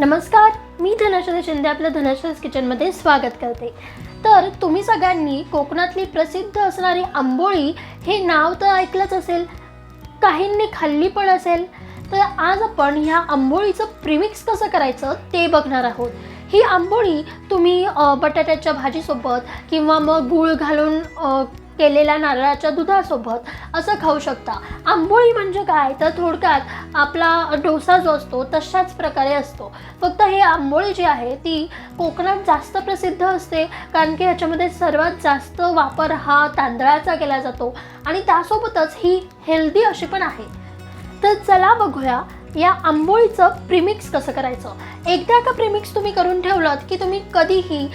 नमस्कार मी धनश्री शिंदे आपल्या धनश्रीज किचनमध्ये स्वागत करते. तर तुम्ही सगळ्यांनी कोकणातली प्रसिद्ध असणारी आंबोळी हे नाव तर ऐकलंच असेल काहींनी खाल्ली पण असेल तर आज आपण ह्या आंबोळीचं प्रिमिक्स कसं करायचं ते बघणार आहोत. ही आंबोळी तुम्ही बटाट्याच्या भाजीसोबत किंवा मग गूळ घालून केलेल्या नारळाच्या दुधासोबत असं खाऊ शकता. आंबोळी म्हणजे काय? तर थोडक्यात आपला डोसा जो असतो तशाच प्रकारे असतो. फक्त हे आंबोळी जी आहे ती कोकणात जास्त प्रसिद्ध असते कारण की ह्याच्यामध्ये सर्वात जास्त वापर हा तांदळाचा केला जातो आणि त्यासोबतच ही हेल्दी अशी पण आहे. तर चला बघूया या आंबोळीचं प्रिमिक्स कसं करायचं. एकदा का प्रिमिक्स तुम्ही करून ठेवलं की तुम्ही कधीही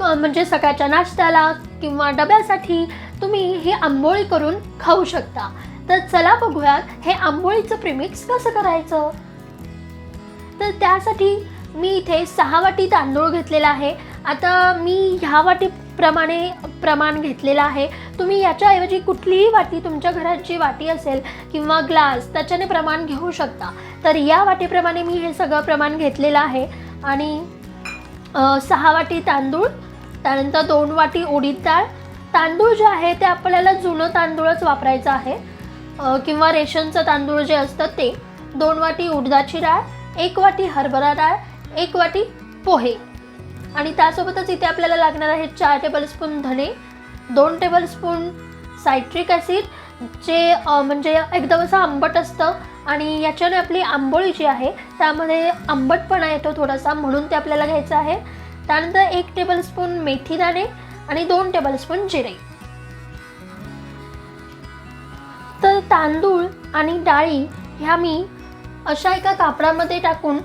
क- म्हणजे सकाळच्या नाश्त्याला किंवा डब्यासाठी तुम्ही ही आंबोळी करून खाऊ शकता. तर चला बघूयात हे आंबोळीचं प्रिमिक्स कसं करायचं? तर त्यासाठी मी इथे सहा वाटी तांदूळ घेतलेला आहे. आता मी ह्या वाटीप्रमाणे प्रमाण घेतलेलं आहे. तुम्ही याच्याऐवजी कुठलीही वाटी तुमच्या घरात जी वाटी असेल किंवा ग्लास त्याच्याने प्रमाण घेऊ शकता. तर या वाटीप्रमाणे मी हे सगळं प्रमाण घेतलेलं आहे. आणि सहा वाटी तांदूळ त्यानंतर दोन वाटी उडीद डाळ तांदूळ जे आहे ते आपल्याला जुनं तांदूळच वापरायचं आहे. किंवा रेशनचं तांदूळ जे असतं ते. दोन वाटी उडदाची डाळ एक वाटी हरभरा डाळ एक वाटी पोहे. आणि त्यासोबतच इथे आपल्याला लागणार आहे चार टेबलस्पून धणे दोन टेबलस्पून सायट्रिक ॲसिड जे म्हणजे एकदम असं आंबट असतं. आणि याच्याने आपली आंबोळी जी आहे त्यामध्ये आंबटपणा येतो थोडासा म्हणून ते आपल्याला घ्यायचं आहे. त्यानंतर एक टेबलस्पून मेथी दाणे आणि दोन टेबलस्पून जिरे. तर तांदूळ आणि डाळी ह्या मी अशा एका कापडामध्ये टाकून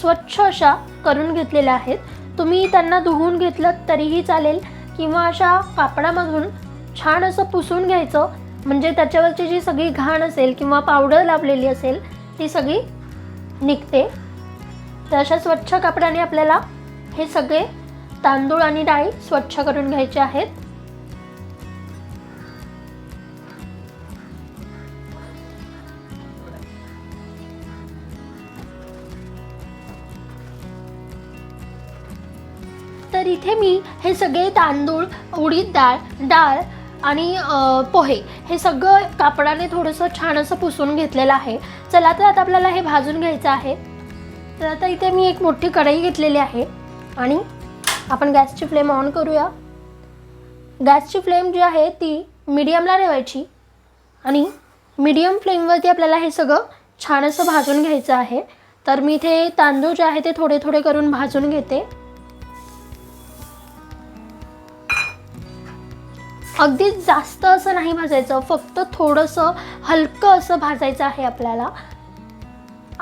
स्वच्छ अशा करून घेतलेल्या आहेत. तुम्ही त्यांना धुवून घेतलं तरीही चालेल किंवा अशा कापडामधून छान असं पुसून घ्यायचं म्हणजे त्याच्यावरची जी सगळी घाण असेल किंवा पावडर लावलेली असेल ती सगळी निघते. तर अशा स्वच्छ कापडाने आपल्याला हे सगळे तांदूळ आणि डाळी स्वच्छ करून घ्यायचे आहेत. तर इथे मी हे सगळे तांदूळ उडीद डाळ डाळ आणि पोहे हे सगळं कापडाने थोडंसं छान असं पुसून घेतलेलं आहे. चला तर आता आपल्याला हे भाजून घ्यायचं आहे. तर आता इथे मी एक मोठी कढई घेतलेली आहे आणि आपण गॅसची फ्लेम ऑन करूया. गॅसची फ्लेम जी आहे ती मीडियमला ठेवायची आणि मीडियम फ्लेमवरती आपल्याला हे सगळं छान असं भाजून घ्यायचं आहे. तर मी इथे तांदूळ जे आहे ते थोडे थोडे करून भाजून घेते. अगदी जास्त असं नाही भाजायचं फक्त थोडंसं हलकं असं भाजायचं आहे आपल्याला.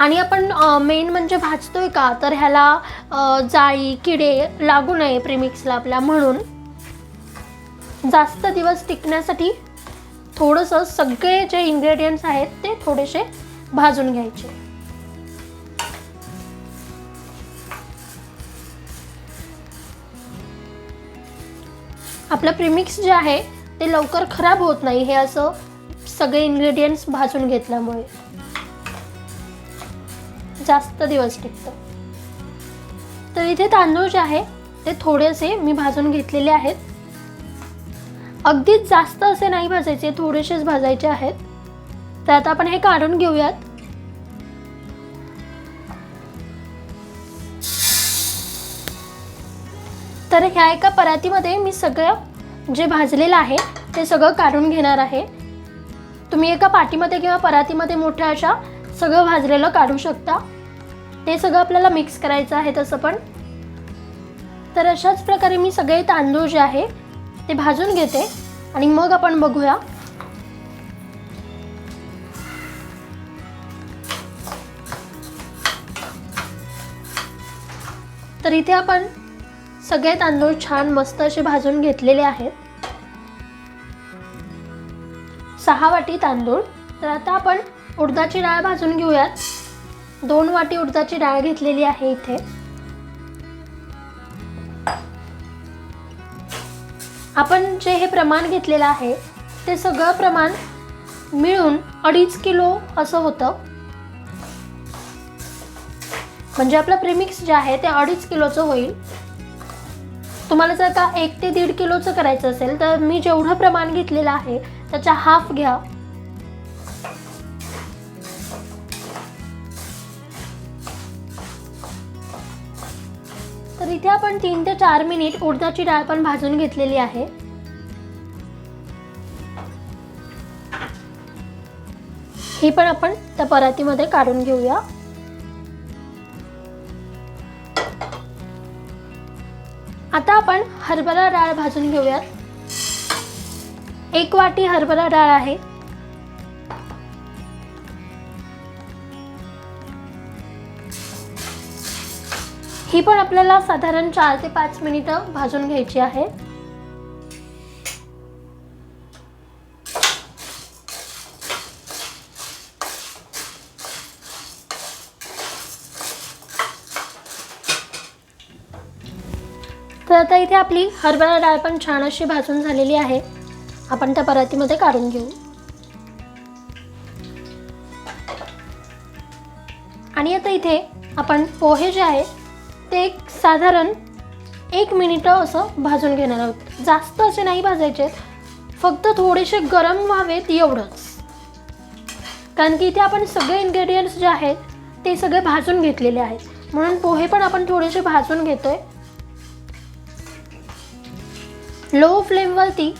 आणि आपण मेन म्हणजे भाजतोय का? तर ह्याला जाळी किडे लागू नये प्रेमिक्सला आपल्या म्हणून. जास्त दिवस टिकण्यासाठी थोडंसं सगळे जे इन्ग्रेडियंट्स आहेत ते थोडेसे भाजून घ्यायचे. आपलं प्रिमिक्स जे आहे ते लवकर खराब होत नाही हे असं सगळे इन्ग्रेडियंट्स भाजून घेतल्यामुळे. जास्त दिवस टिकतं. तर इथे तांदूळ जे आहे ते थोडेसे मी भाजून घेतलेले आहेत. अगदीच जास्त असे नाही भाजायचे थोडेसेच भाजायचे आहेत. तर आता आपण हे काढून घेऊयात. तर ह्या एका परातीमध्ये मी सगळं जे भाजलेलं आहे ते सगळं काढून घेणार आहे. तुम्ही एका पाटीमध्ये किंवा परातीमध्ये मोठ्या अशा सगळं भाजलेलं काढू शकता. ते सगळं आपल्याला मिक्स करायचं आहे तसं पण. तर अशाच प्रकारे मी सगळे तांदूळ जे आहे ते भाजून घेते. आणि मग आपण बघूया. तर इथे आपण सगळे तांदूळ छान मस्त असे भाजून घेतलेले आहेत. सहा वाटी तांदूळ. तर आता आपण उडदाची डाळ भाजून घेऊयात. दोन वाटी उडदाची डाळ घेतलेली आहे इथे. आपण जे हे प्रमाण घेतलेलं आहे ते सगळं प्रमाण मिळून अडीच किलो असं होतं. म्हणजे आपलं प्रेमिक्स जे आहे ते अडीच किलोचं होईल. तुम्हाला जर का एक ते दीड किलोचं करायचं असेल तर मी जेवढं प्रमाण घेतलेलं आहे त्याच्या हाफ घ्या. इथे आपण तीन ते चार मिनिट उडदाची डाळ पण भाजून घेतलेली आहे. ही पण आपण त्या परातीमध्ये काढून घेऊया. आता आपण हरभरा डाळ भाजून घेऊयात. एक वाटी हरभरा डाळ आहे. ही पण आपल्याला साधारण चार ते पाच मिनिटं भाजून घ्यायची आहे. तर आता इथे आपली हरभरा डाळ पण छान अशी भाजून झालेली आहे. आपण त्या परातीमध्ये काढून घेऊ. आणि आता इथे आपण पोहे जे आहे ते एक साधारण एक मिनिट असं भाजून घेणार आहोत. जास्त असे नाही भाजायचे. फक्त थोडेसे गरम व्हावेत एवढंच. कारण की इथे आपण सगळे इन्ग्रेडियंट्स जे आहेत ते सगळे भाजून घेतलेले आहेत. म्हणून पोहे पण आपण थोडेसे भाजून घेतो आहे लो फ्लेमवरती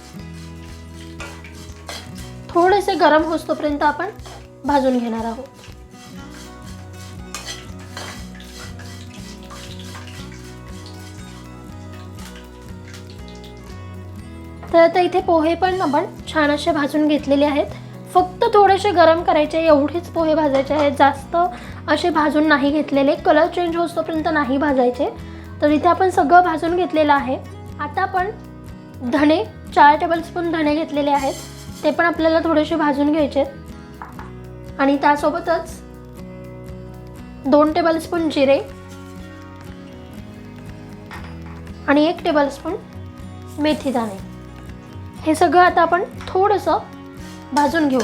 थोडेसे गरम होतोपर्यंत आपण भाजून घेणार आहोत. तर आता इथे पोहे पण आपण छान असे भाजून घेतलेले आहेत. फक्त थोडेसे गरम करायचे एवढेच पोहे भाजायचे आहेत. जास्त असे भाजून नाही घेतलेले. कलर चेंज होतोपर्यंत नाही भाजायचे. तर इथे आपण सगळं भाजून घेतलेलं आहे. आता आपण धणे चार टेबलस्पून धणे घेतलेले आहेत. ते पण आपल्याला थोडेसे भाजून घ्यायचे. आणि त्यासोबतच दोन टेबलस्पून जिरे. आणि एक टेबलस्पून मेथी दाणे हे सगळं आता आपण थोडंसं भाजून घेऊ.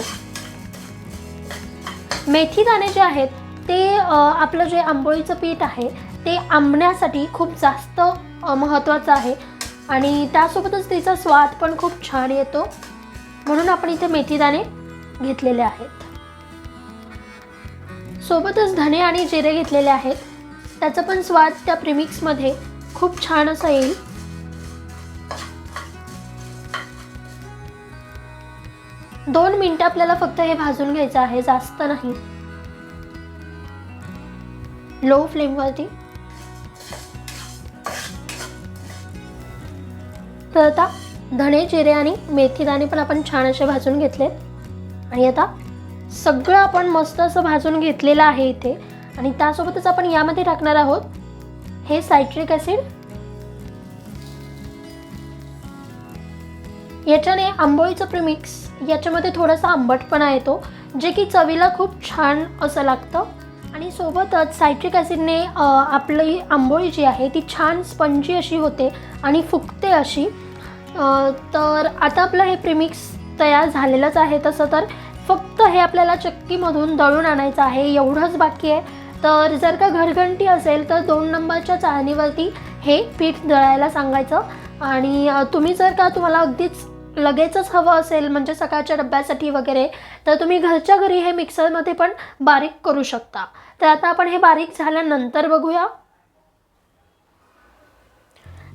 मेथी दाणे जे आहेत ते आपलं जे आंबोळीचं पीठ आहे ते आंबण्यासाठी खूप जास्त महत्त्वाचं आहे. आणि त्यासोबतच तिचा स्वाद पण खूप छान येतो. म्हणून आपण इथे मेथी दाणे घेतलेले आहेत. सोबतच धणे आणि जिरे घेतलेले आहेत. त्याचा पण स्वाद त्या प्रिमिक्समध्ये खूप छान असा येईल. दोन मिनटं आपल्याला फक्त हे भाजून घ्यायचं आहे जास्त नाही. लो फ्लेमवरती तर आता धणे जिरे आणि मेथी दाणे पण आपण छान असे भाजून घेतलेत आणि आता सगळं आपण मस्त असं भाजून घेतलेलं आहे इथे. आणि त्यासोबतच आपण यामध्ये टाकणार आहोत हे सायट्रिक ॲसिड याच्याने आंबोळीचं प्रिमिक्स याच्यामध्ये थोडासा आंबटपणा येतो जे की चवीला खूप छान असं लागतं. आणि सोबतच सायट्रिक ॲसिडने आपली आंबोळी जी आहे ती छान स्पंजी अशी होते आणि फुगते अशी. तर आता आपलं हे प्रिमिक्स तयार झालेलंच आहे तसं तर. फक्त हे आपल्याला चक्कीमधून दळून आणायचं आहे एवढंच बाकी आहे. तर जर का घरघंटी असेल तर दोन नंबरच्या चाळणीवरती हे पीठ दळायला सांगायचं. आणि तुम्ही जर का तुम्हाला अगदीच लगेचच हवं असेल म्हणजे सकाळच्या डब्यासाठी वगैरे तर तुम्ही घरच्या घरी हे मिक्सरमध्ये पण बारीक करू शकता. तर आता आपण हे बारीक झाल्यानंतर बघूया.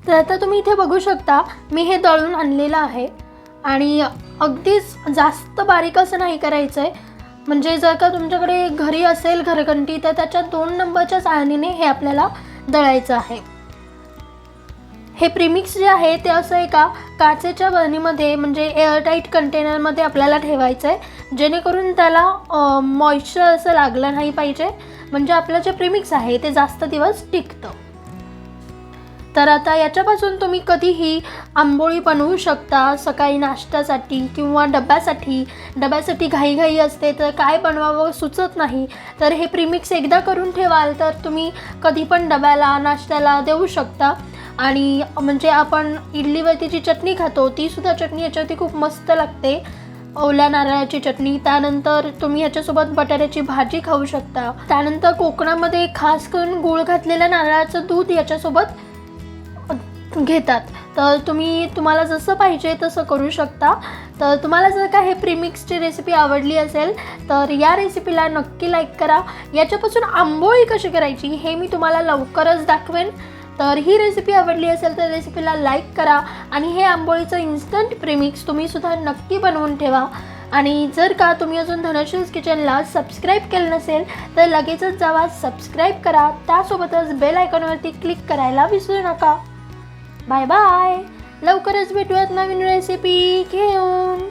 तर आता तुम्ही इथे बघू शकता मी हे दळून आणलेलं आहे. आणि अगदीच जास्त बारीक असं नाही करायचं आहे म्हणजे जर का तुमच्याकडे घरी असेल घरघंटी तर त्याच्या दोन नंबरच्या चाळणीने हे आपल्याला दळायचं आहे. हे प्रिमिक्स जे आहे ते असं एका काचेच्या बरणीमध्ये म्हणजे एअरटाईट कंटेनरमध्ये आपल्याला ठेवायचं आहे जेणेकरून त्याला मॉइश्चर असं लागलं नाही पाहिजे. म्हणजे आपलं जे प्रिमिक्स आहे ते जास्त दिवस टिकतं. तर आता याच्यापासून तुम्ही कधीही आंबोळी बनवू शकता सकाळी नाश्त्यासाठी किंवा डब्यासाठी. डब्यासाठी घाईघाई असते तर काय बनवावं सुचत नाही. तर हे प्रीमिक्स एकदा करून ठेवाल तर तुम्ही कधी पण डब्याला नाश्त्याला देऊ शकता. आणि म्हणजे आपण इडलीवरती जी चटणी खातो तीसुद्धा चटणी याच्यावरती खूप मस्त लागते. ओल्या नारळाची चटणी त्यानंतर तुम्ही ह्याच्यासोबत बटाट्याची भाजी खाऊ शकता. त्यानंतर कोकणामध्ये खास करून गूळ घातलेलं नारळाचं दूध याच्यासोबत घेतात. तर तुम्ही तुम्हाला जसं पाहिजे तसं करू शकता. तर तुम्हाला जर का हे प्रीमिक्सची रेसिपी आवडली असेल तर या रेसिपीला नक्की लाईक करा. याच्यापासून आंबोळी कशी करायची हे मी तुम्हाला लवकरच दाखवेन. तर ही रेसिपी आवडली असेल तर रेसिपीला लाईक करा आणि हे आंबोळीचं इन्स्टंट प्रेमिक्स तुम्हीसुद्धा नक्की बनवून ठेवा. आणि जर का तुम्ही अजून धनश्रीज किचनला सबस्क्राईब केलं नसेल तर लगेचच जावा सबस्क्राईब करा. त्यासोबतच बेल आयकॉनवरती क्लिक करायला विसरू नका. बाय बाय लवकरच भेटूयात नवीन रेसिपी घेऊन.